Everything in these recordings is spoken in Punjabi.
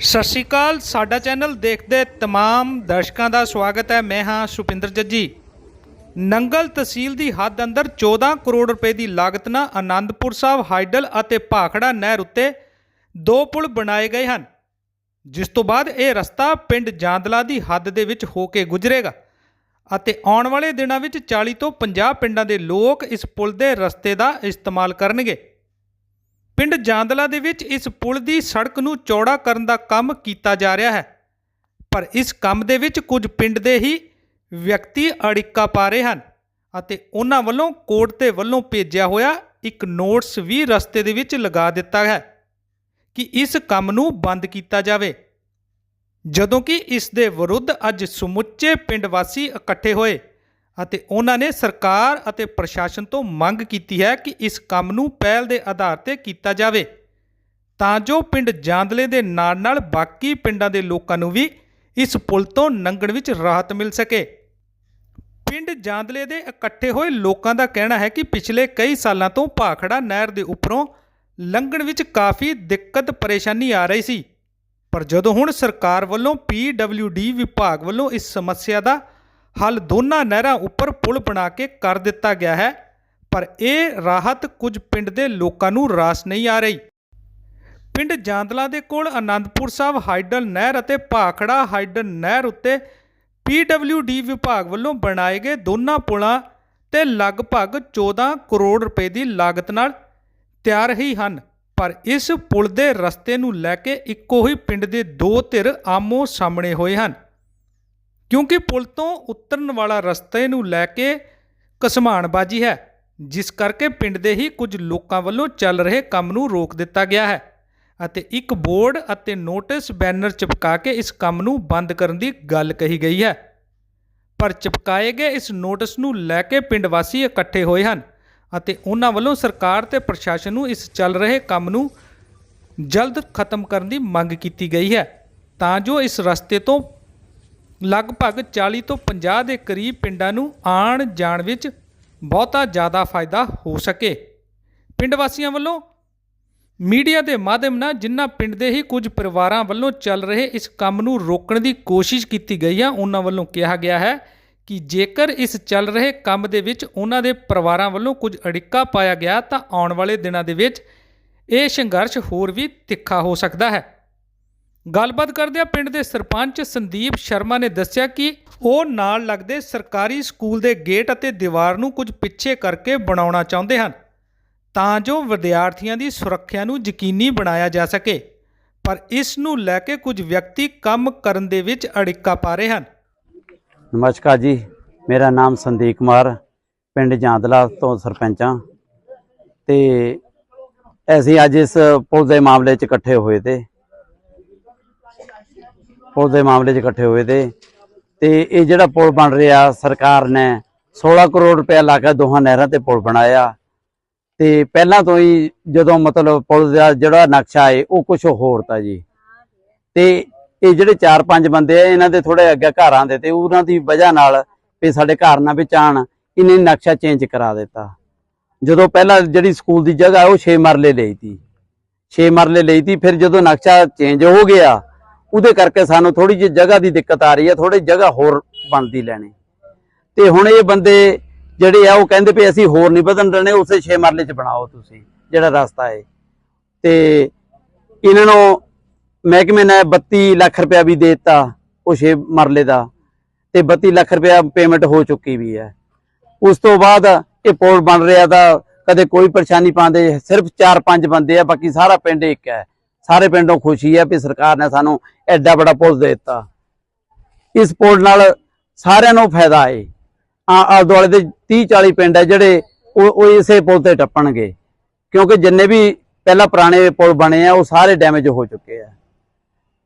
ਸਤਿ ਸ਼੍ਰੀ ਅਕਾਲ, ਸਾਡਾ ਚੈਨਲ ਦੇਖਦੇ ਤਮਾਮ ਦਰਸ਼ਕਾਂ ਦਾ ਸਵਾਗਤ ਹੈ। ਮੈਂ ਹਾਂ ਸੁਪਿੰਦਰ ਜੱਜੀ। ਨੰਗਲ ਤਹਿਸੀਲ ਦੀ ਹੱਦ ਅੰਦਰ 14 ਕਰੋੜ ਰੁਪਏ ਦੀ ਲਾਗਤ ਨਾਲ ਆਨੰਦਪੁਰ ਸਾਹਿਬ, ਹਾਈਡਲ ਅਤੇ ਭਾਖੜਾ ਨਹਿਰ ਉੱਤੇ ਦੋ ਪੁਲ ਬਣਾਏ ਗਏ ਹਨ, ਜਿਸ ਤੋਂ ਬਾਅਦ ਇਹ ਰਸਤਾ ਪਿੰਡ ਜਾਂਦਲਾ ਦੀ ਹੱਦ ਦੇ ਵਿੱਚ ਹੋ ਕੇ ਗੁਜ਼ਰੇਗਾ ਅਤੇ ਆਉਣ ਵਾਲੇ ਦਿਨਾਂ ਵਿੱਚ 40 ਤੋਂ 50 ਪਿੰਡਾਂ ਦੇ ਲੋਕ ਇਸ ਪੁਲ ਦੇ ਰਸਤੇ ਦਾ ਇਸਤੇਮਾਲ ਕਰਨਗੇ। ਪਿੰਡ ਜਾਂਦਲਾ ਦੇ ਵਿੱਚ ਇਸ ਪੁਲ ਦੀ ਸੜਕ ਨੂੰ ਚੌੜਾ ਕਰਨ ਦਾ ਕੰਮ ਕੀਤਾ ਜਾ ਰਿਹਾ ਹੈ। ਪਰ ਇਸ ਕੰਮ ਦੇ ਵਿੱਚ ਕੁਝ ਪਿੰਡ ਦੇ ਹੀ ਵਿਅਕਤੀ ਅੜਿੱਕਾ ਪਾ ਰਹੇ ਹਨ ਅਤੇ ਉਹਨਾਂ ਵੱਲੋਂ ਕੋਰਟ ਦੇ ਵੱਲੋਂ ਭੇਜਿਆ ਹੋਇਆ ਇੱਕ ਨੋਟਿਸ ਵੀ ਰਸਤੇ ਦੇ ਵਿੱਚ ਲਗਾ ਦਿੱਤਾ ਹੈ ਕਿ ਇਸ ਕੰਮ ਨੂੰ ਬੰਦ ਕੀਤਾ ਜਾਵੇ। ਜਦੋਂ ਕਿ ਇਸ ਦੇ ਵਿਰੁੱਧ ਅੱਜ ਸਮੁੱਚੇ ਪਿੰਡ ਵਾਸੀ ਇਕੱਠੇ ਹੋਏ ਅਤੇ ਉਹਨਾਂ ਨੇ ਸਰਕਾਰ ਅਤੇ ਪ੍ਰਸ਼ਾਸਨ ਤੋਂ ਮੰਗ ਕੀਤੀ ਹੈ ਕਿ ਇਸ ਕੰਮ ਨੂੰ ਪਹਿਲ ਦੇ ਆਧਾਰ ਤੇ ਕੀਤਾ ਜਾਵੇ, ਤਾਂ ਜੋ ਪਿੰਡ ਜਾਂਦਲੇ ਦੇ ਨਾਲ ਨਾਲ ਬਾਕੀ ਪਿੰਡਾਂ ਦੇ ਲੋਕਾਂ ਨੂੰ ਵੀ ਇਸ ਪੁਲ ਤੋਂ ਲੰਘਣ ਵਿੱਚ ਰਾਹਤ ਮਿਲ ਸਕੇ। ਪਿੰਡ ਜਾਂਦਲੇ ਦੇ ਇਕੱਠੇ ਹੋਏ ਲੋਕਾਂ ਦਾ ਕਹਿਣਾ ਹੈ ਕਿ ਪਿਛਲੇ ਕਈ ਸਾਲਾਂ ਤੋਂ ਭਾਖੜਾ ਨਹਿਰ ਦੇ ਉੱਪਰੋਂ ਲੰਘਣ ਵਿੱਚ ਕਾਫੀ ਦਿੱਕਤ ਪਰੇਸ਼ਾਨੀ ਆ ਰਹੀ ਸੀ, ਪਰ ਜਦੋਂ ਹੁਣ ਸਰਕਾਰ ਵੱਲੋਂ ਡੀ ਵਿਭਾਗ ਵੱਲੋਂ ਇਸ ਸਮੱਸਿਆ ਦਾ ਹੱਲ ਦੋਨਾਂ ਨਹਿਰਾਂ ਉੱਪਰ ਪੁਲ ਬਣਾ ਕੇ ਕਰ ਦਿੱਤਾ ਗਿਆ ਹੈ, ਪਰ ਇਹ ਰਾਹਤ ਕੁਝ ਪਿੰਡ ਦੇ ਲੋਕਾਂ ਨੂੰ ਰਾਸ ਨਹੀਂ ਆ ਰਹੀ। ਪਿੰਡ ਜਾਂਦਲਾ ਦੇ ਕੋਲ ਆਨੰਦਪੁਰ ਸਾਹਿਬ ਹਾਈਡਲ ਨਹਿਰ ਅਤੇ ਭਾਖੜਾ ਹਾਈਡਲ ਨਹਿਰ ਉੱਤੇ ਡੀ ਵਿਭਾਗ ਵੱਲੋਂ ਬਣਾਏ ਗਏ ਦੋਨਾਂ ਪੁਲਾਂ ਤੇ ਲਗਭਗ 14 ਕਰੋੜ ਰੁਪਏ ਦੀ ਲਾਗਤ ਨਾਲ ਤਿਆਰ ਹੀ ਹਨ, ਪਰ ਇਸ ਪੁਲ ਦੇ ਰਸਤੇ ਨੂੰ ਲੈ ਕੇ ਇੱਕੋ ਹੀ ਪਿੰਡ ਦੇ ਦੋ ਧਿਰ ਆਮੋ ਸਾਹਮਣੇ ਹੋਏ ਹਨ। ਕਿਉਂਕਿ ਪੁਲ ਤੋਂ ਉਤਰਨ ਵਾਲਾ ਰਸਤੇ ਨੂੰ ਲੈ ਕੇ ਕਸਮਾਨਬਾਜੀ ਹੈ, ਜਿਸ ਕਰਕੇ ਪਿੰਡ ਦੇ ਹੀ ਕੁਝ ਲੋਕਾਂ ਵੱਲੋਂ ਚੱਲ ਰਹੇ ਕੰਮ ਨੂੰ ਰੋਕ ਦਿੱਤਾ ਗਿਆ ਹੈ ਅਤੇ ਇੱਕ ਬੋਰਡ ਅਤੇ ਨੋਟਿਸ ਬੈਨਰ ਚਿਪਕਾ ਕੇ ਇਸ ਕੰਮ ਨੂੰ ਬੰਦ ਕਰਨ ਦੀ ਗੱਲ ਕਹੀ ਗਈ ਹੈ। ਪਰ ਚਿਪਕਾਏ ਗਏ ਇਸ ਨੋਟਿਸ ਨੂੰ ਲੈ ਕੇ ਪਿੰਡ ਵਾਸੀ ਇਕੱਠੇ ਹੋਏ ਹਨ ਅਤੇ ਉਹਨਾਂ ਵੱਲੋਂ ਸਰਕਾਰ ਤੇ ਪ੍ਰਸ਼ਾਸਨ ਨੂੰ ਇਸ ਚੱਲ ਰਹੇ ਕੰਮ ਨੂੰ ਜਲਦ ਖਤਮ ਕਰਨ ਦੀ ਮੰਗ ਕੀਤੀ ਗਈ ਹੈ। ਤਾਂ ਜੋ ਇਸ ਰਸਤੇ ਤੋਂ ਲਗਭਗ 40 ਤੋਂ 50 ਦੇ ਕਰੀਬ ਪਿੰਡਾਂ ਨੂੰ ਆਉਣ ਜਾਣ ਵਿੱਚ ਬਹੁਤਾ ਜ਼ਿਆਦਾ ਫਾਇਦਾ ਹੋ ਸਕੇ। ਪਿੰਡ ਵਾਸੀਆਂ ਵੱਲੋਂ ਮੀਡੀਆ ਦੇ ਮਾਧਿਅਮ ਨਾਲ ਜਿਨ੍ਹਾਂ ਪਿੰਡ ਦੇ ਹੀ ਕੁਝ ਪਰਿਵਾਰਾਂ ਵੱਲੋਂ ਚੱਲ ਰਹੇ ਇਸ ਕੰਮ ਨੂੰ ਰੋਕਣ ਦੀ ਕੋਸ਼ਿਸ਼ ਕੀਤੀ ਗਈ ਹੈ ਉਹਨਾਂ ਵੱਲੋਂ ਕਿਹਾ ਗਿਆ ਹੈ ਕਿ ਜੇਕਰ ਇਸ ਚੱਲ ਰਹੇ ਕੰਮ ਦੇ ਵਿੱਚ ਉਹਨਾਂ ਦੇ ਪਰਿਵਾਰਾਂ ਵੱਲੋਂ ਕੁਝ ਅੜਿੱਕਾ ਪਾਇਆ ਗਿਆ ਤਾਂ ਆਉਣ ਵਾਲੇ ਦਿਨਾਂ ਦੇ ਵਿੱਚ ਇਹ ਸੰਘਰਸ਼ ਹੋਰ ਵੀ ਤਿੱਖਾ ਹੋ ਸਕਦਾ ਹੈ। ਗੱਲਬਾਤ ਕਰਦਿਆਂ ਪਿੰਡ ਦੇ ਸਰਪੰਚ ਸੰਦੀਪ ਸ਼ਰਮਾ ਨੇ ਦੱਸਿਆ ਕਿ ਉਹ ਨਾਲ ਲੱਗਦੇ ਸਰਕਾਰੀ ਸਕੂਲ ਦੇ ਗੇਟ ਅਤੇ ਦੀਵਾਰ ਨੂੰ ਕੁਝ ਪਿੱਛੇ ਕਰਕੇ ਬਣਾਉਣਾ ਚਾਹੁੰਦੇ ਹਨ, ਤਾਂ ਜੋ ਵਿਦਿਆਰਥੀਆਂ ਦੀ ਸੁਰੱਖਿਆ ਨੂੰ ਯਕੀਨੀ ਬਣਾਇਆ ਜਾ ਸਕੇ। ਪਰ ਇਸ ਨੂੰ ਲੈ ਕੇ ਕੁਝ ਵਿਅਕਤੀ ਕੰਮ ਕਰਨ ਦੇ ਵਿੱਚ ਅੜਿੱਕਾ ਪਾ ਰਹੇ ਹਨ। ਨਮਸਕਾਰ ਜੀ, ਮੇਰਾ ਨਾਮ ਸੰਦੀਪ ਕੁਮਾਰ, ਪਿੰਡ ਜਾਂਦਲਾ ਤੋਂ ਸਰਪੰਚ ਹਾਂ। ਤੇ ਅਸੀਂ ਅੱਜ ਇਸ ਪੁਲ ਦੇ ਮਾਮਲੇ 'ਚ ਇਕੱਠੇ ਹੋਏ ਤੇ ਪੁਲ ਦੇ ਮਾਮਲੇ 'ਚ ਇਕੱਠੇ ਹੋਏ ਤੇ ਤੇ ਇਹ ਜਿਹੜਾ ਪੁਲ ਬਣ ਰਿਹਾ ਸਰਕਾਰ ਨੇ 16 ਕਰੋੜ ਰੁਪਏ ਲਾ ਕੇ ਦੋਹਾਂ ਨਹਿਰਾਂ ਤੇ ਪੁਲ ਬਣਾਇਆ। ਤੇ ਪਹਿਲਾਂ ਤੋਂ ਹੀ ਜਦੋਂ ਮਤਲਬ ਪੁਲ ਦਾ ਜਿਹੜਾ ਨਕਸ਼ਾ ਏ, ਉਹ ਕੁਝ ਹੋਰ ਤਾ ਜੀ। ਤੇ ਇਹ ਜਿਹੜੇ 4-5 ਬੰਦੇ ਆ, ਇਹਨਾਂ ਦੇ ਥੋੜੇ ਅੱਗੇ ਘਰਾਂ ਦੇ ਤੇ ਉਹਨਾਂ ਦੀ ਵਜ੍ਹਾ ਨਾਲ ਵੀ ਸਾਡੇ ਘਰ ਨਾ ਵਿੱਚ ਆਣ ਇਹਨੇ ਨਕਸ਼ਾ ਚੇਂਜ ਕਰਾ ਦਿੱਤਾ। ਜਦੋਂ ਪਹਿਲਾਂ ਜਿਹੜੀ ਸਕੂਲ ਦੀ ਜਗ੍ਹਾ, ਉਹ 6 ਮਰਲੇ ਲਈ ਤੀ। 6 ਮਰਲੇ ਲਈ ਤੀ, ਫਿਰ ਜਦੋਂ ਨਕਸ਼ਾ ਚੇਂਜ ਹੋ ਗਿਆ ਉਹਦੇ ਕਰਕੇ ਸਾਨੂੰ ਥੋੜੀ ਜਿਹੀ ਜਗ੍ਹਾ ਦੀ ਦਿੱਕਤ ਆ ਰਹੀ ਹੈ ਥੋੜੀ ਜਗ੍ਹਾ ਹੋਰ ਬਣਦੀ ਲੈਣੀ। ਤੇ ਹੁਣ ਇਹ ਬੰਦੇ ਜਿਹੜੇ ਆ, ਉਹ ਕਹਿੰਦੇ ਵੀ ਅਸੀਂ ਹੋਰ ਨਹੀਂ ਵਧਣ ਦੇਣੇ, ਉਸੇ 6 ਮਰਲੇ 'ਚ ਬਣਾਓ ਤੁਸੀਂ, ਜਿਹੜਾ ਰਸਤਾ ਹੈ। ਤੇ ਇਹਨਾਂ ਨੂੰ ਮਹਿਕਮੇ ਨੇ 32 ਲੱਖ ਰੁਪਇਆ ਵੀ ਦੇ ਦਿੱਤਾ, ਉਹ 6 ਮਰਲੇ ਦਾ। ਤੇ 32 ਲੱਖ ਰੁਪਇਆ ਪੇਮੈਂਟ ਹੋ ਚੁੱਕੀ ਵੀ ਹੈ। ਉਸ ਤੋਂ ਬਾਅਦ ਇਹ ਪੁਲ ਬਣ ਰਿਹਾ ਤਾਂ ਕਦੇ ਕੋਈ ਪਰੇਸ਼ਾਨੀ ਪਾਉਂਦੇ, ਸਿਰਫ 4-5 ਬੰਦੇ ਆ, ਬਾਕੀ ਸਾਰਾ ਪਿੰਡ ਇੱਕ ਹੈ। ਸਾਰੇ ਪਿੰਡੋਂ ਖੁਸ਼ੀ ਹੈ ਵੀ ਸਰਕਾਰ ਨੇ ਸਾਨੂੰ ਐਡਾ ਵੱਡਾ ਪੁਲ ਦੇ ਦਿੱਤਾ। ਇਸ ਪੁਲ ਨਾਲ ਸਾਰਿਆਂ ਨੂੰ ਫਾਇਦਾ ਹੈ। ਆ ਆਲੇ ਦੁਆਲੇ ਦੇ 30-40 ਪਿੰਡ ਹੈ ਜਿਹੜੇ ਉਹ ਉਹ ਇਸੇ ਪੁਲ ਤੇ ਟੱਪਣਗੇ। ਕਿਉਂਕਿ ਜਿੰਨੇ ਵੀ ਪਹਿਲਾਂ ਪੁਰਾਣੇ ਪੁਲ ਬਣੇ ਆ, ਉਹ ਸਾਰੇ ਡੈਮੇਜ ਹੋ ਚੁੱਕੇ ਆ।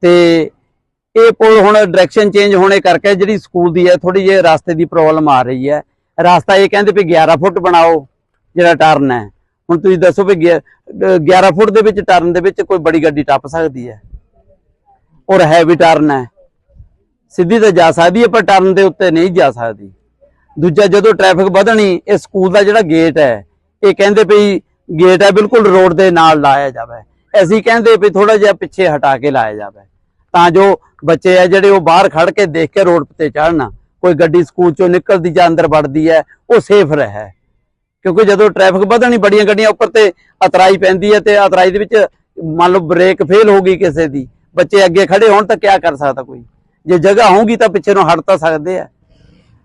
ਤੇ ਇਹ ਪੁਲ ਹੁਣ ਡਾਇਰੈਕਸ਼ਨ ਚੇਂਜ ਹੋਣੇ ਕਰਕੇ ਜਿਹੜੀ ਸਕੂਲ ਦੀ ਹੈ ਥੋੜੀ ਜਿਹੀ ਰਸਤੇ ਦੀ ਪ੍ਰੋਬਲਮ ਆ ਰਹੀ ਹੈ। ਰਸਤਾ ਇਹ ਕਹਿੰਦੇ ਵੀ 11 ਫੁੱਟ ਬਣਾਓ, ਜਿਹੜਾ ਟਰਨ ਹੈ। ਹੁਣ ਤੁਸੀਂ ਦੱਸੋ ਵੀ ਗਿਆ- ਅਹ 11 ਫੁੱਟ ਦੇ ਵਿੱਚ ਟਰਨ ਦੇ ਵਿੱਚ ਕੋਈ ਬੜੀ ਗੱਡੀ ਟੱਪ ਸਕਦੀ ਹੈ? ਔਰ ਹੈਵੀ ਟਰਨ ਹੈ। ਸਿੱਧੀ ਤਾਂ ਜਾ ਸਕਦੀ ਹੈ, ਪਰ ਟਰਨ ਦੇ ਉੱਤੇ ਨਹੀਂ ਜਾ ਸਕਦੀ। ਦੂਜਾ, ਜਦੋਂ ਟ੍ਰੈਫਿਕ ਵਧਣੀ, ਇਹ ਸਕੂਲ ਦਾ ਜਿਹੜਾ ਗੇਟ ਹੈ, ਇਹ ਕਹਿੰਦੇ ਵੀ ਗੇਟ ਹੈ, ਬਿਲਕੁਲ ਰੋਡ ਦੇ ਨਾਲ ਲਾਇਆ ਜਾਵੇ। ਅਸੀਂ ਕਹਿੰਦੇ ਵੀ ਥੋੜਾ ਜਿਹਾ ਪਿੱਛੇ ਹਟਾ ਕੇ ਲਾਇਆ ਜਾਵੇ। ਤਾਂ ਜੋ ਬੱਚੇ ਆ ਜਿਹੜੇ ਉਹ ਬਾਹਰ ਖੜ ਕੇ ਦੇਖ ਕੇ ਰੋਡ ਤੇ ਚੜ੍ਹਨ। ਕੋਈ ਗੱਡੀ ਸਕੂਲ ਚੋਂ ਨਿਕਲਦੀ ਜਾਂ ਅੰਦਰ ਵੜਦੀ ਹੈ, ਉਹ ਸੇਫ ਰਹੇ। ਕਿਉਂਕਿ ਜਦੋਂ ਟ੍ਰੈਫਿਕ ਵਧਣੀ ਬੜੀਆਂ ਗੱਡੀਆਂ ਉੱਪਰ ਤੇ ਅਤਰਾਈ ਪੈਂਦੀ ਹੈ ਤੇ ਅਤਰਾਈ ਦੇ ਵਿੱਚ ਮੰਨ ਲਓ ਬ੍ਰੇਕ ਫੇਲ ਹੋ ਗਈ ਕਿਸੇ ਦੀ, ਬੱਚੇ ਅੱਗੇ ਖੜੇ ਹੋਣ ਤਾਂ ਕਿਆ ਕਰ ਸਕਦਾ ਕੋਈ? ਜੇ ਜਗ੍ਹਾ ਹੋਊਗੀ ਤਾਂ ਪਿੱਛੇ ਨੂੰ ਹਟ ਤਾਂ ਸਕਦੇ ਆ।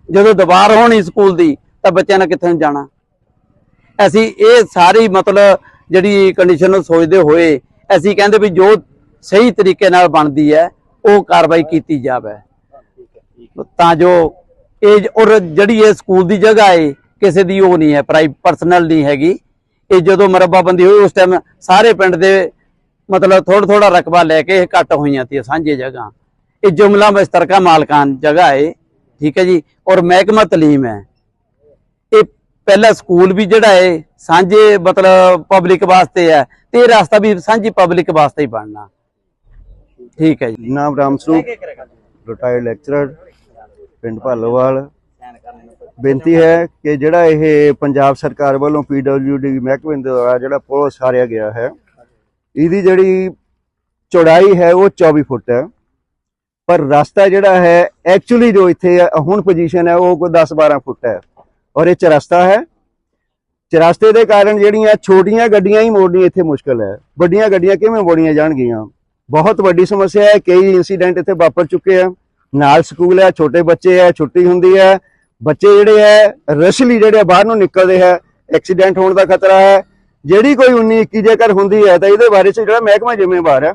ਜਦੋਂ ਦੁਬਾਰ ਹੋਣੀ ਸਕੂਲ ਦੀ, ਤਾਂ ਬੱਚਿਆਂ ਨੇ ਕਿੱਥੇ ਨੂੰ ਜਾਣਾ? ਅਸੀਂ ਇਹ ਸਾਰੀ ਮਤਲਬ ਜਿਹੜੀ ਕੰਡੀਸ਼ਨ ਨੂੰ ਸੋਚਦੇ ਹੋਏ, ਅਸੀਂ ਕਹਿੰਦੇ ਵੀ ਜੋ ਸਹੀ ਤਰੀਕੇ ਨਾਲ ਬਣਦੀ ਹੈ, ਉਹ ਕਾਰਵਾਈ ਕੀਤੀ ਜਾਵੇ। ਤਾਂ ਜੋ ਇਹ ਔਰ ਜਿਹੜੀ ਇਹ ਸਕੂਲ ਦੀ ਜਗ੍ਹਾ ਏ ਕਿਸੇ ਦੀ ਉਹ ਨਹੀਂ ਹੈ ਪ੍ਰਾਈ ਪਰਸਨਲ ਨਹੀਂ ਹੈਗੀ। ਇਹ ਜਦੋਂ ਮਰੱਬਾਬੰਦੀ ਹੋਈ ਉਸ ਟਾਈਮ ਸਾਰੇ ਪਿੰਡ ਦੇ ਮਤਲਬ ਥੋੜਾ ਥੋੜਾ ਰਕਬਾ ਲੈ ਕੇ ਇਹ ਘੱਟ ਹੋਈਆਂ ਤੀ ਸਾਂਝੇ ਜਗ੍ਹਾ। ਇਹ ਜੁਮਲਾ ਮੁਸ਼ਤਰਕਾ ਮਾਲਕਾਨ ਜਗ੍ਹਾ ਹੈ ਠੀਕ ਹੈ ਜੀ ਔਰ ਮਹਿਕਮਾ ਤਾਲੀਮ ਹੈ। ਇਹ ਪਹਿਲਾ ਸਕੂਲ ਵੀ ਜਿਹੜਾ ਹੈ ਸਾਂਝੇ ਮਤਲਬ ਪਬਲਿਕ ਵਾਸਤੇ ਹੈ ਤੇ ਇਹ ਰਸਤਾ ਵੀ ਸਾਂਝੀ ਪਬਲਿਕ ਵਾਸਤੇ ਹੀ ਬਣਨਾ। ਠੀਕ ਹੈ ਜੀ। ਨਾਮ ਰਾਮ ਸਰੂਪ ਰਿਟਾਇਰਡ ਲੈਕਚਰਰ ਪਿੰਡ ਭਾਲੋਵਾਲ। ਬੇਨਤੀ ਹੈ ਕਿ ਜਿਹੜਾ ਇਹ ਪੰਜਾਬ ਸਰਕਾਰ ਵੱਲੋਂ ਪੀਡਬਲਯੂਡੀ ਮਹਿਕਮੇ ਦੁਆਰਾ ਜਿਹੜਾ ਪੁਲ ਉਸਾਰਿਆ ਗਿਆ ਹੈ, ਇਹਦੀ ਜਿਹੜੀ ਚੌੜਾਈ ਹੈ ਉਹ 24 ਫੁੱਟ ਹੈ। ਪਰ ਰਸਤਾ ਜਿਹੜਾ ਹੈ ਐਕਚੁਅਲੀ ਜੋ ਇੱਥੇ ਹੁਣ ਪੋਜੀਸ਼ਨ ਹੈ, ਉਹ ਕੋਈ 10 12 ਫੁੱਟ ਹੈ। ਔਰ ਇਹ ਚਰਸਤਾ ਹੈ। ਚਰਸਤੇ ਦੇ ਕਾਰਨ ਜਿਹੜੀਆਂ ਛੋਟੀਆਂ ਗੱਡੀਆਂ ਹੀ ਮੋੜਨੀਆਂ ਇੱਥੇ ਮੁਸ਼ਕਲ ਹੈ। ਵੱਡੀਆਂ ਗੱਡੀਆਂ ਕਿਵੇਂ ਮੋੜੀਆਂ ਜਾਣਗੀਆਂ? ਬਹੁਤ ਵੱਡੀ ਸਮੱਸਿਆ ਹੈ। ਕਈ ਇਨਸੀਡੈਂਟ ਇੱਥੇ ਵਾਪਰ ਚੁੱਕੇ ਆ। ਨਾਲ ਸਕੂਲ ਹੈ, ਛੋਟੇ ਬੱਚੇ ਹੈ, ਛੁੱਟੀ ਹੁੰਦੀ ਹੈ। ਬੱਚੇ ਜਿਹੜੇ ਹੈ, ਰਸ਼ਲੀ ਜਿਹੜੇ ਬਾਹਰ ਨੂੰ ਨਿਕਲਦੇ ਹੈ ਐਕਸੀਡੈਂਟ ਹੋਣ ਦਾ ਖਤਰਾ ਹੈ। ਜਿਹੜੀ ਕੋਈ 19 21 ਜੇਕਰ ਹੁੰਦੀ ਹੈ, ਤਾਂ ਇਹਦੇ ਬਾਰੇ ਚ ਜਿਹੜਾ ਮਹਿਕਮਾ ਜ਼ਿੰਮੇਵਾਰ ਹੈ।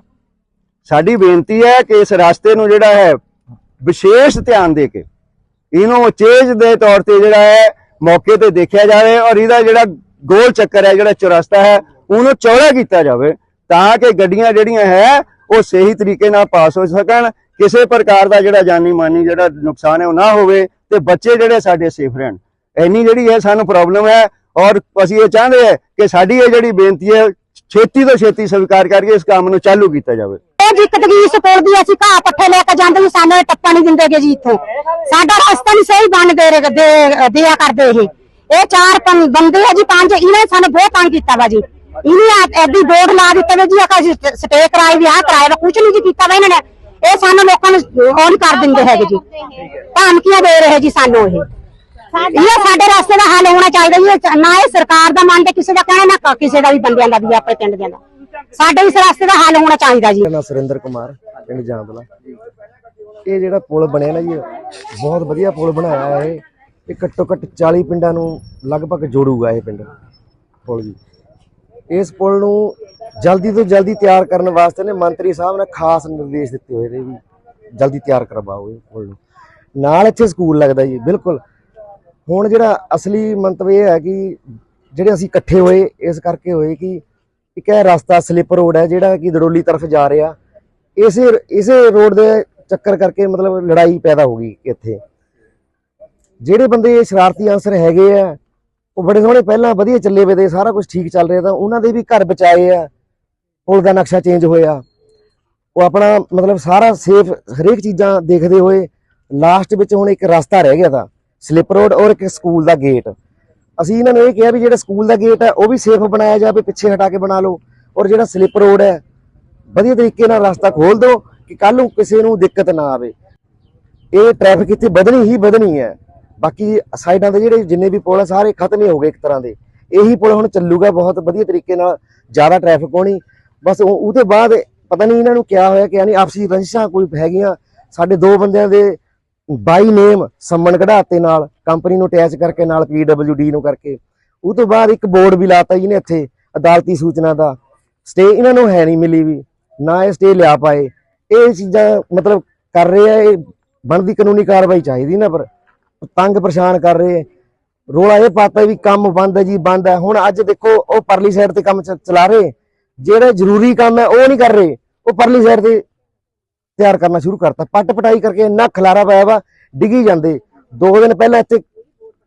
ਸਾਡੀ ਬੇਨਤੀ ਹੈ ਕਿ ਇਸ ਰਸਤੇ ਨੂੰ ਜਿਹੜਾ ਹੈ, ਵਿਸ਼ੇਸ਼ ਧਿਆਨ ਦੇ ਕੇ ਇਹਨੂੰ ਚੇਜ ਦੇ ਤੌਰ ਤੇ ਜਿਹੜਾ ਹੈ, ਮੌਕੇ ਤੇ ਦੇਖਿਆ ਜਾਵੇ ਔਰ ਇਹਦਾ ਜਿਹੜਾ ਗੋਲ ਚੱਕਰ ਹੈ, ਜਿਹੜਾ ਚੁਰਸਤਾ ਹੈ, ਉਹਨੂੰ ਚੌੜਾ ਕੀਤਾ ਜਾਵੇ ਤਾਂ ਕਿ ਗੱਡੀਆਂ ਜਿਹੜੀਆਂ ਹੈ, ਉਹ ਸਹੀ ਤਰੀਕੇ ਨਾਲ ਪਾਸ ਹੋ ਸਕਣ। ਕਿਸੇ ਪ੍ਰਕਾਰ ਦਾ ਜਿਹੜਾ ਜਾਨੀ ਮਾਨੀ ਜਿਹੜਾ ਨੁਕਸਾਨ ਹੈ, ਉਹ ਨਾ ਹੋਵੇ। ਤੇ ਬੱਚੇ ਜਿਹੜੇ ਸਾਡੇ ਸੇਫ ਰਹਿਣ। ਇੰਨੀ ਜਿਹੜੀ ਹੈ ਸਾਨੂੰ ਪ੍ਰੋਬਲਮ ਹੈ ਔਰ ਅਸੀਂ ਇਹ ਚਾਹੁੰਦੇ ਹਾਂ ਕਿ ਸਾਡੀ ਇਹ ਜਿਹੜੀ ਬੇਨਤੀ ਹੈ, ਛੇਤੀ ਤੋਂ ਛੇਤੀ ਸਵੀਕਾਰ ਕਰਕੇ ਇਸ ਕੰਮ ਨੂੰ ਚਾਲੂ ਕੀਤਾ ਜਾਵੇ। ਇਹ ਦਿੱਕਤ ਗਈ ਸਕੂਲ ਅਸੀਂ ਘਾਹ ਪੱਠੇ ਲੈ ਕੇ ਜਾਂਦੇ ਸਾਨੂੰ ਇਹ ਟੱਪਾ ਨਹੀਂ ਦਿੰਦੇਗੇ ਜੀ ਇੱਥੋਂ। ਸਾਡਾ ਰਸਤਾ ਨਹੀਂ ਸਹੀ ਬਣ ਦੇ, ਦਿਆ ਕਰਦੇ ਇਹ। ਇਹ ਚਾਰ ਪੰ- ਬੰਦੇ ਆ ਜੀ, ਪੰਜ, ਇਹਨੇ ਸਾਨੂੰ ਬਹੁਤ ਤੰਗ ਕੀਤਾ ਵਾ ਜੀ। ਇਹਨੇ ਐਡੀ ਬੋਰਡ ਲਾ ਦਿੱਤੇ ਵੇ ਜੀ ਆਕਾ ਸਟੇ ਕਰਾਈ ਵੀ ਆ ਕਰਾਇਆ ਵਾ ਕੁਝ ਨਹੀਂ ਜੀ ਕੀਤਾ ਵਾ ਇਹਨਾਂ ਨੇ। ਇਹ ਸਾਨੂੰ ਲੋਕਾਂ ਨੂੰ ਨਹੀਂ ਕਰ ਦਿੰਦੇ ਹੈਗੇ ਜੀ। ਧਮਕੀਆਂ ਦੇ ਰਹੇ ਜੀ ਸਾਨੂੰ ਇਹ। ਇਹ ਸਾਡੇ ਰਸਤੇ ਦਾ ਹੱਲ ਹੋਣਾ ਚਾਹੀਦਾ ਜੀ। ਨਾ ਇਹ ਸਰਕਾਰ ਦਾ ਮੰਨਦੇ ਕਿਸੇ ਦਾ ਕਹਿਣਾ ਨਾ ਕਿਸੇ ਦਾ ਵੀ ਬੰਦਿਆਂ ਦਾ ਵੀ ਆਪਣੇ ਪਿੰਡ ਦਿਆਂ ਦਾ। ਸਾਡੇ ਇਸ ਰਸਤੇ ਦਾ ਹੱਲ ਹੋਣਾ ਚਾਹੀਦਾ ਜੀ। ਨਾਮ ਸੁਰਿੰਦਰ ਕੁਮਾਰ ਪਿੰਡ ਜਾਂਦਲਾ ਇਹ ਜਿਹੜਾ ਪੁਲ ਬਣਿਆ ਨਾ ਜੀ ਬਹੁਤ ਵਧੀਆ ਪੁਲ ਬਣਾਇਆ ਹੈ। ਇਹ ਇਹ ਘੱਟੋ ਘੱਟ 40 ਪਿੰਡਾਂ ਨੂੰ ਲਗਭਗ ਜੋੜੂਗਾ ਇਹ ਪਿੰਡ ਪੁਲ ਜੀ। ਇਸ ਪੁਲ ਨੂੰ ਜਲਦੀ ਤੋਂ ਜਲਦੀ ਤਿਆਰ ਕਰਨ ਵਾਸਤੇ ਨੇ ਮੰਤਰੀ ਸਾਹਿਬ ਨੇ ਖਾਸ ਨਿਰਦੇਸ਼ ਦਿੱਤੇ ਹੋਏ ਨੇ ਵੀ ਜਲਦੀ ਤਿਆਰ ਕਰਵਾਓ ਇਹ ਪੁਲ ਨੂੰ ਨਾਲ ਇੱਥੇ ਸਕੂਲ ਲੱਗਦਾ ਜੀ, ਬਿਲਕੁਲ। ਹੁਣ ਜਿਹੜਾ ਅਸਲੀ ਮੰਤਵ ਇਹ ਹੈ ਕਿ ਜਿਹੜੇ ਅਸੀਂ ਇਕੱਠੇ ਹੋਏ, ਇਸ ਕਰਕੇ ਹੋਏ ਕਿ ਇੱਕ ਇਹ ਰਸਤਾ ਸਲਿੱਪ ਰੋਡ ਹੈ ਜਿਹੜਾ ਕਿ ਦੜੋਲੀ ਤਰਫ ਜਾ ਰਿਹਾ। ਇਸੇ ਇਸੇ ਰੋਡ ਦੇ ਚੱਕਰ ਕਰਕੇ ਮਤਲਬ ਲੜਾਈ ਪੈਦਾ ਹੋ ਗਈ ਇੱਥੇ। ਜਿਹੜੇ ਬੰਦੇ ਸ਼ਰਾਰਤੀ ਅਨਸਰ ਹੈਗੇ ਆ, ਉਹ ਬੜੇ ਸੋਹਣੇ, ਪਹਿਲਾਂ ਵਧੀਆ ਚੱਲੇ ਵੇ ਤੇ ਸਾਰਾ ਕੁਝ ਠੀਕ ਚੱਲ ਰਿਹਾ ਤਾਂ ਉਹਨਾਂ ਦੇ ਵੀ ਘਰ ਬਚਾਏ ਆ। ਪੁਲ ਦਾ ਨਕਸ਼ਾ ਚੇਂਜ ਹੋਇਆ। ਉਹ ਆਪਣਾ ਮਤਲਬ ਸਾਰਾ ਸੇਫ ਹਰੇਕ ਚੀਜ਼ਾਂ ਦੇਖਦੇ ਹੋਏ ਲਾਸਟ ਵਿੱਚ ਹੁਣ ਇੱਕ ਰਸਤਾ ਰਹਿ ਗਿਆ ਤਾਂ ਸਲਿੱਪ ਰੋਡ ਔਰ ਇੱਕ ਸਕੂਲ ਦਾ ਗੇਟ ਅਸੀਂ ਇਹਨਾਂ ਨੂੰ ਇਹ ਕਿਹਾ ਵੀ ਜਿਹੜਾ ਸਕੂਲ ਦਾ ਗੇਟ ਹੈ, ਉਹ ਵੀ ਸੇਫ ਬਣਾਇਆ ਜਾਵੇ, ਪਿੱਛੇ ਹਟਾ ਕੇ ਬਣਾ ਲਓ। ਔਰ ਜਿਹੜਾ ਸਲਿੱਪ ਰੋਡ ਹੈ, ਵਧੀਆ ਤਰੀਕੇ ਨਾਲ ਰਸਤਾ ਖੋਲ ਦਿਓ ਕਿ ਕੱਲ ਨੂੰ ਕਿਸੇ ਨੂੰ ਦਿੱਕਤ ਨਾ ਆਵੇ। ਇਹ ਟ੍ਰੈਫਿਕ ਇੱਥੇ ਵਧਣੀ ਹੀ ਵਧਣੀ ਹੈ। ਬਾਕੀ ਸਾਈਡਾਂ ਦੇ ਜਿਹੜੇ ਜਿੰਨੇ ਵੀ ਪੁਲ ਆ, ਸਾਰੇ ਖਤਮ ਹੀ ਹੋ ਗਏ ਇੱਕ ਤਰ੍ਹਾਂ ਦੇ। ਇਹੀ ਪੁਲ ਹੁਣ ਚੱਲੂਗਾ ਬਹੁਤ ਵਧੀਆ ਤਰੀਕੇ ਨਾਲ, ਜ਼ਿਆਦਾ ਟ੍ਰੈਫਿਕ ਹੋਣੀ ਬਸ ਉਹ ਉਹਦੇ ਬਾਅਦ ਪਤਾ ਨਹੀਂ ਇਹਨਾਂ ਨੂੰ ਕਿਹਾ ਹੋਇਆ ਕਿ ਯਾਨੀ ਆਪਸੀ ਰੰਜਿਸ਼ਾਂ ਕੋਈ ਹੈਗੀਆਂ। ਸਾਡੇ ਦੋ ਬੰਦਿਆਂ ਦੇ ਬਾਈ ਨੇਮ ਸੰਮਣ ਕਢਾਤੇ ਨਾਲ ਕੰਪਨੀ ਨੂੰ ਅਟੈਚ ਕਰਕੇ ਨਾਲ ਪੀਡਬਲਯੂਡੀ ਨੂੰ ਕਰਕੇ। ਉਹ ਤੋਂ ਬਾਅਦ ਇੱਕ ਬੋਰਡ ਵੀ ਲਾਤਾ ਜੀ ਨੇ ਇੱਥੇ, ਅਦਾਲਤੀ ਸੂਚਨਾ ਦਾ। ਸਟੇ ਇਹਨਾਂ ਨੂੰ ਹੈ ਨਹੀਂ ਮਿਲੀ ਵੀ, ਨਾ ਇਹ ਸਟੇ ਲਿਆ ਪਾਏ। ਇਹ ਚੀਜ਼ਾਂ ਮਤਲਬ ਕਰ ਰਹੇ ਆ, ਇਹ ਬਣਦੀ ਕਾਨੂੰਨੀ ਕਾਰਵਾਈ ਚਾਹੀਦੀ ਨਾ, ਪਰ ਤੰਗ ਪਰੇਸ਼ਾਨ ਕਰ ਰਹੇ ਰੋਲਾ ਇਹ ਪਾਤਾ ਵੀ ਕੰਮ ਬੰਦ ਹੈ ਜੀ, ਬੰਦ ਹੈ। ਹੁਣ ਅੱਜ ਦੇਖੋ, ਉਹ ਪਰਲੀ ਸਾਈਡ ਤੇ ਕੰਮ ਚ- ਚਲਾ ਰਹੇ। ਜਿਹੜੇ ਜ਼ਰੂਰੀ ਕੰਮ ਹੈ, ਉਹ ਨਹੀਂ ਕਰ ਰਹੇ। ਉਹ ਪਰਲੀ ਸਾਈਡ ਤੇ ਤਿਆਰ ਕਰਨਾ ਸ਼ੁਰੂ ਕਰਤਾ। ਪੱਟ ਪਟਾਈ ਕਰਕੇ ਇੰਨਾ ਖਲਾਰਾ ਪਾਇਆ ਵਾ, ਡਿੱਗੀ ਜਾਂਦੇ। ਦੋ ਦਿਨ ਪਹਿਲਾਂ ਇੱਥੇ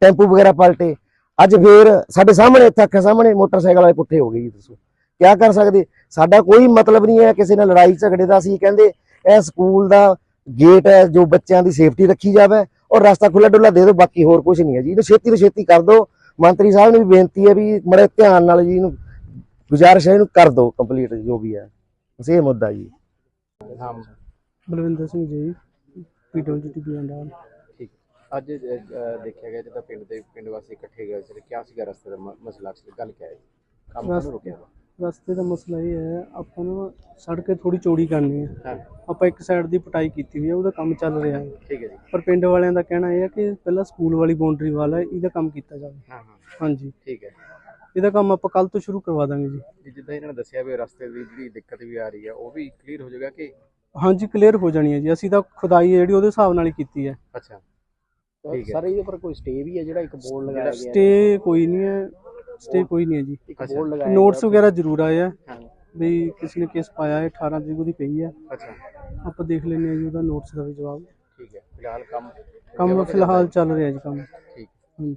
ਟੈਂਪੂ ਵਗੈਰਾ ਪਲਟੇ। ਅੱਜ ਫੇਰ ਸਾਡੇ ਸਾਹਮਣੇ, ਇੱਥੇ ਅੱਖਾਂ ਸਾਹਮਣੇ ਮੋਟਰਸਾਈਕਲ ਵਾਲੇ ਪੁੱਠੇ ਹੋ ਗਏ ਜੀ, ਦੱਸੋ। ਕਿਆ ਕਰ ਸਕਦੇ? ਸਾਡਾ ਕੋਈ ਮਤਲਬ ਨਹੀਂ ਹੈ ਕਿਸੇ ਨਾਲ ਲੜਾਈ ਝਗੜੇ ਦਾ। ਅਸੀਂ ਕਹਿੰਦੇ, ਇਹ ਸਕੂਲ ਦਾ ਗੇਟ ਹੈ, ਜੋ ਬੱਚਿਆਂ ਦੀ ਸੇਫਟੀ ਰੱਖੀ ਜਾਵੇ ਔਰ ਰਸਤਾ ਖੁੱਲਾ ਡੁੱਲਾ ਦੇ ਦਿਓ, ਬਾਕੀ ਹੋਰ ਕੁਝ ਨਹੀਂ ਹੈ ਜੀ। ਇਹਨੂੰ ਛੇਤੀ ਤੋਂ ਛੇਤੀ ਕਰ ਦਿਓ। ਮੰਤਰੀ ਸਾਹਿਬ ਨੂੰ ਵੀ ਬੇਨਤੀ ਹੈ ਵੀ ਬੜੇ ਧਿਆਨ ਨਾਲ ਜੀ ਇਹਨੂੰ ਗੁਜ਼ਾਰਿਸ਼ ਹੈ ਇਹਨੂੰ ਕਰ ਦਿਓ ਕੰਪਲੀਟ ਜੋ ਵੀ ਹੈ। ਬਸ ਇਹ ਮੁੱਦਾ ਜੀ। ਬਲਵਿੰਦਰ ਸਿੰਘ ਜੀ ਪੀਡਬਲਯੂਡੀ ਬਿਆੰਡਾਲ ਠੀਕ। ਅੱਜ ਅ, ਦੇਖਿਆ ਗਿਆ ਜਦੋਂ ਪਿੰਡ ਦੇ ਪਿੰਡ ਵਾਸੀ ਇਕੱਠੇ ਗਏ ਸੀ ਕਿਆ ਸੀਗਾ ਰਸਤੇ ਦਾ ਮ- ਮਸਲਾ ਸੀ ਗੱਲ ਕਿਆ ਹੈ? ਕੰਮ ਕਿਉਂ ਰੁਕਿਆ ਵਾ? ਰਸਤੇ ਦਾ ਮਸਲਾ ਇਹ ਹੈ ਆਪਾਂ ਨੂੰ ਸੜਕ ਥੋੜੀ ਚੌੜੀ ਕਰਨੀ ਹੈ। ਹਾਂ। ਆਪਾਂ ਇੱਕ ਸਾਈਡ ਦੀ ਪਟਾਈ ਕੀਤੀ ਹੋਈ ਹੈ ਉਹਦਾ ਕੰਮ ਚੱਲ ਰਿਹਾ ਹੈ। ਠੀਕ ਹੈ ਜੀ। ਪਰ ਪਿੰਡ ਵਾਲਿਆਂ ਦਾ ਕਹਿਣਾ ਇਹ ਹੈ ਕਿ ਪਹਿਲਾਂ ਸਕੂਲ ਵਾਲੀ ਬਾਉਂਡਰੀ ਵਾਲ ਇਹਦਾ ਕੰਮ ਕੀਤਾ ਜਾਵੇ। ਹਾਂ ਹਾਂ। ਹਾਂਜੀ। ਠੀਕ ਹੈ। ਇਹਦਾ ਕੰਮ ਆਪਾਂ ਕੱਲ ਤੋਂ ਸ਼ੁਰੂ ਕਰਵਾ ਦਾਂਗੇ ਜੀ। ਜਿੱਦਾਂ ਇਹਨਾਂ ਨੇ ਦੱਸਿਆ ਵੀ ਰਸਤੇ ਦੀ ਜਿਹੜੀ ਦਿੱਕਤ ਵੀ ਆ ਰਹੀ ਹੈ ਉਹ ਵੀ ਕਲੀਅਰ ਹੋ ਜਾਏਗਾ ਕਿ? ਹਾਂਜੀ ਕਲੀਅਰ ਹੋ ਜਾਣੀ ਹੈ ਜੀ। ਅਸੀਂ ਤਾਂ ਖੁਦਾਈ ਜਿਹੜੀ ਉਹਦੇ ਹਿਸਾਬ ਨਾਲ ਹੀ ਕੀਤੀ ਹੈ ਅੱਛਾ। ਠੀਕ ਹੈ। ਸਰ ਇਹਦੇ ਪਰ ਕੋਈ ਸਟੇ ਵੀ ਹੈ ਜਿਹੜਾ ਇੱਕ ਬੋਰਡ ਲਗਾਇਆ ਗਿਆ ਸਟੇ ਕੋਈ ਨਹੀਂ ਹੈ ਸਟੇ ਕੋਈ ਨਹੀਂ ਹੈ ਜੀ। ਇੱਕ ਅੱਛਾ। ਬੋਰਡ ਲਗਾਇਆ ਨੋਟਸ ਵਗੈਰਾ ਜ਼ਰੂਰ ਆਏ ਆ। ਹਾਂ। ਵੀ ਕਿਸੇ ਨੇ ਕੇਸ ਪਾਇਆ ਹੈ 18 ਤਰੀਕ ਉਹਦੀ ਪਈ ਹੈ ਅੱਛਾ। ਆਪਾਂ ਦੇਖ ਲੈਂਦੇ ਹਾਂ ਜੀ ਉਹਦਾ ਨੋਟਸ ਦਾ ਵੀ ਜਵਾਬ। ਠੀਕ ਹੈ। ਫਿਲਹਾਲ ਕੰਮ ਕੰਮ ਫਿਲਹਾਲ ਚੱਲ ਰਿਹਾ ਜੀ ਕੰਮ। ਠੀਕ ਹਾਂਜੀ।